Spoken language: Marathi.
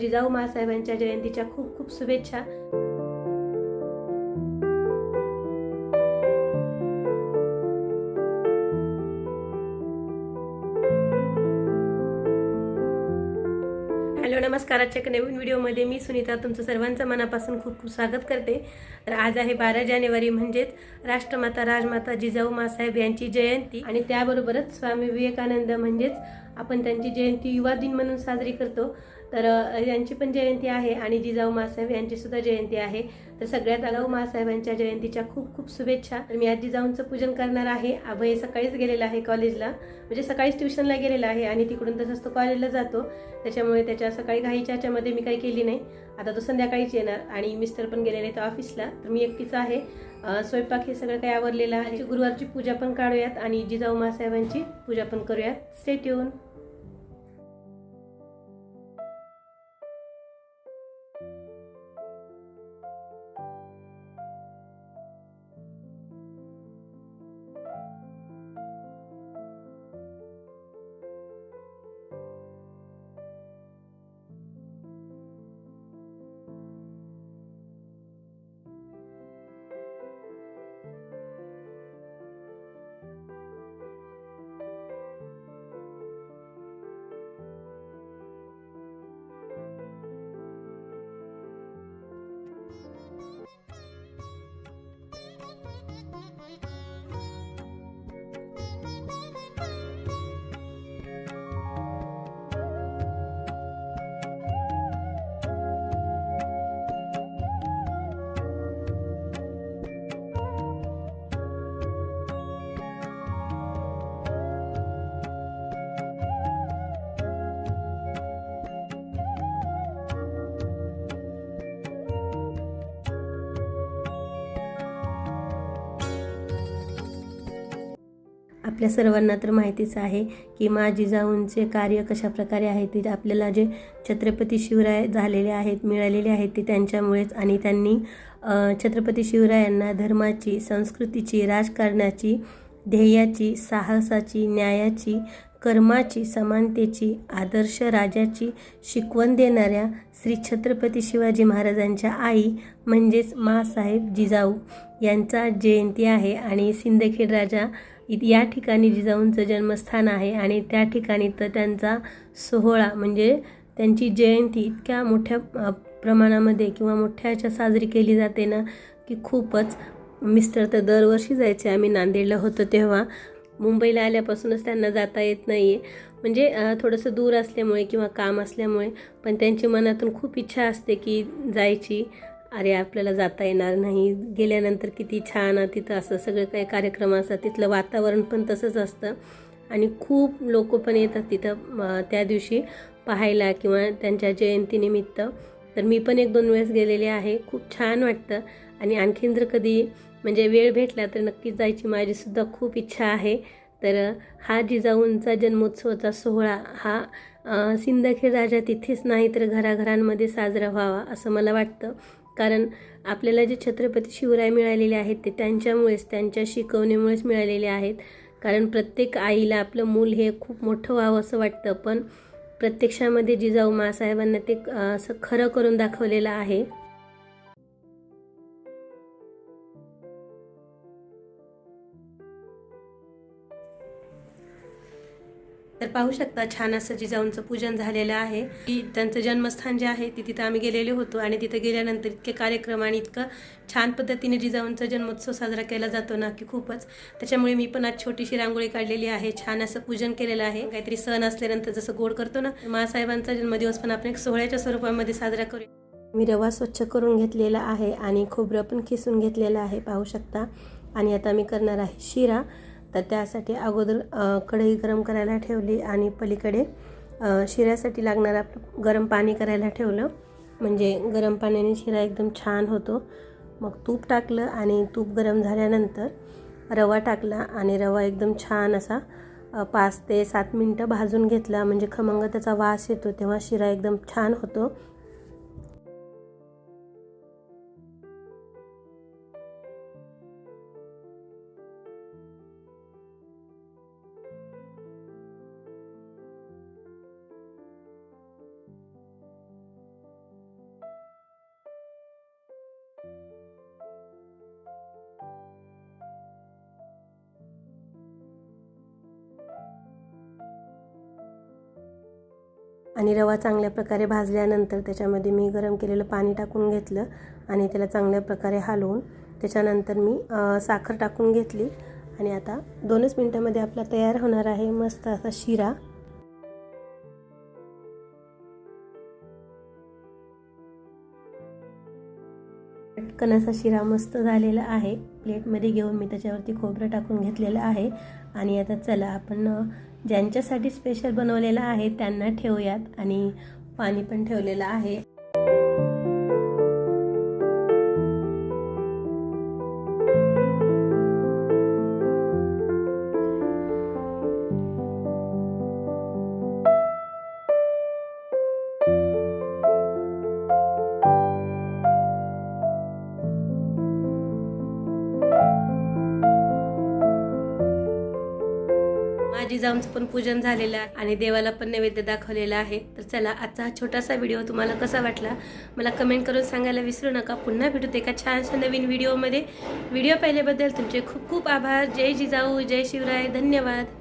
जिजाऊ मासाहेबांच्या जयंतीच्या खूप खूप शुभेच्छा. हॅलो नमस्कार. आजच्या एका नवीन व्हिडिओमध्ये मी सुनीता तुमचं सर्वांचं मनापासून खूप खूप स्वागत करते. तर आज आहे बारा जानेवारी म्हणजेच राष्ट्रमाता राजमाता जिजाऊ मासाहेब यांची जयंती. आणि त्याबरोबरच स्वामी विवेकानंद म्हणजेच आपण त्यांची जयंती युवा दिन म्हणून साजरी करतो. तर यांची पण जयंती आहे आणि जिजाऊ मासाहेब यांची सुद्धा जयंती आहे. तर सगळ्यात जिजाऊ मासाहेबांच्या जयंतीच्या खूप खूप शुभेच्छा. तर मी आज जिजाऊंचं पूजन करणार आहे. अभय सकाळीच गेलेला आहे कॉलेजला म्हणजे सकाळीच ट्युशनला गेलेला आहे आणि तिकडून तसंच तो कॉलेजला जातो. त्याच्यामुळे त्याच्या सकाळी घाईच्या ह्याच्यामध्ये मी काही केली नाही. आता तो संध्याकाळीच येणार आणि मिस्टर पण गेलेले आहेत ऑफिसला तर मी एकटीच आहे. स्वयंपाक हे सगळं काही आवरलेलं आहे. गुरुवारची पूजा पण काढूयात आणि जिजाऊ मासाहेबांची पूजा पण करूयात. स्टेट आपल्या सर्वांना तर माहितीच आहे की मा जिजाऊंचे कार्य कशा प्रकारे आहे ते आपल्याला जे छत्रपती शिवराय झालेले आहेत मिळालेले आहेत ते त्यांच्यामुळेच आणि त्यांनी छत्रपती शिवरायांना धर्माची संस्कृतीची राजकारणाची ध्येयाची साहसाची न्यायाची कर्माची समानतेची आदर्श राजाची शिकवण देणाऱ्या श्री छत्रपती शिवाजी महाराजांच्या आई म्हणजेच मासाहेब जिजाऊ यांचा जयंती आहे आणि सिंदखेड राजा या ठिकाणी जिजाऊंचं जन्मस्थान आहे आणि त्या ठिकाणी तर त्यांचा सोहळा म्हणजे त्यांची जयंती इतक्या मोठ्या प्रमाणामध्ये किंवा मोठ्या याच्या साजरी केली जाते ना की खूपच मिस्टर तर दरवर्षी जायचे. आम्ही नांदेडला होतो तेव्हा. मुंबईला आल्यापासूनच त्यांना जाता येत नाही आहे म्हणजे थोडंसं दूर असल्यामुळे किंवा काम असल्यामुळे पण त्यांची मनातून खूप इच्छा असते की जायची. अरे आपल्याला जाता येणार नाही. गेल्यानंतर किती छान तिथं असं सगळं काही कार्यक्रम असतात. तिथलं वातावरण पण तसंच असतं. आणि खूप लोक पण येतात तिथं त्या दिवशी पाहायला किंवा त्यांच्या जयंतीनिमित्त. तर मी पण एक दोन वेळेस गेलेले आहे. खूप छान वाटतं. आणि आणखीन जर कधी म्हणजे वेळ भेटला तर नक्कीच जायची माझीसुद्धा खूप इच्छा आहे. तर हा जिजाऊंचा जन्मोत्सवाचा सोहळा हा सिंदखेड राजा तिथेच नाही तर घराघरांमध्ये साजरा व्हावा असं मला वाटतं. कारण आपल्याला जे छत्रपती शिवराय मिळालेले आहेत ते त्यांच्यामुळेच त्यांच्या शिकवणीमुळेच मिळालेले आहेत. कारण प्रत्येक आईला आपलं मूल हे खूप मोठं व्हावं असं वाटतं. पण प्रत्यक्षामध्ये जिजाऊ मासाहेबांना ते असं खरं करून दाखवलेलं आहे. तर पाहू शकता छान असं जिजाऊंचं पूजन झालेलं आहे. की त्यांचं जन्मस्थान जे आहे ते तिथं आम्ही गेलेले होतो आणि तिथं गेल्यानंतर इतके कार्यक्रम आणि इतकं छान पद्धतीने जिजाऊंचा जन्मोत्सव साजरा केला जातो ना की खूपच. त्याच्यामुळे मी पण आज छोटीशी रांगोळी काढलेली आहे छान असं पूजन केलेलं आहे. काहीतरी सण असल्यानंतर जसं गोड करतो ना मासाहेबांचा जन्मदिवस पण आपण एक सोहळ्याच्या स्वरूपामध्ये साजरा करूया मी रवा स्वच्छ करून घेतलेला आहे आणि खोबरं पण खिसून घेतलेलं आहे पाहू शकता. आणि आता मी करणार आहे शिरा. तर त्यासाठी अगोदर कढई गरम करायला ठेवली आणि पलीकडे शिऱ्यासाठी लागणारं आपलं गरम पाणी करायला ठेवलं. म्हणजे गरम पाण्याने शिरा एकदम छान होतो. मग तूप टाकलं आणि तूप गरम झाल्यानंतर रवा टाकला आणि रवा एकदम छान असा पाच ते सात मिनटं भाजून घेतला. म्हणजे खमंग त्याचा वास येतो तेव्हा शिरा एकदम छान होतो. आणि रवा चांगल्या प्रकारे भाजल्यानंतर त्याच्यामध्ये मी गरम केलेलं पाणी टाकून घेतलं आणि त्याला चांगल्या प्रकारे हलवून त्याच्यानंतर मी साखर टाकून घेतली. आणि आता दोनच मिनटामध्ये आपला तयार होणार आहे मस्त असा शिरा. पटकन असा शिरा मस्त झालेला आहे. प्लेटमध्ये घेऊन मी त्याच्यावरती खोबरं टाकून घेतलेलं आहे. आणि आता चला आपण ज्यांच्यासाठी स्पेशल बनवलेलं आहे त्यांना ठेवूयात. आणि पाणी पण ठेवलेलं आहे. जाऊनचं पण पूजन झालेलं आहे आणि देवाला पण नैवेद्य दाखवलेला आहे. तर चला आजचा हा छोटासा व्हिडिओ तुम्हाला कसा वाटला मला कमेंट करून सांगायला विसरू नका. पुन्हा भेटूत एका छानशा नवीन व्हिडिओमध्ये. व्हिडिओ पाहिल्याबद्दल तुमचे खूप खूप आभार. जय जिजाऊ जय शिवराय. धन्यवाद.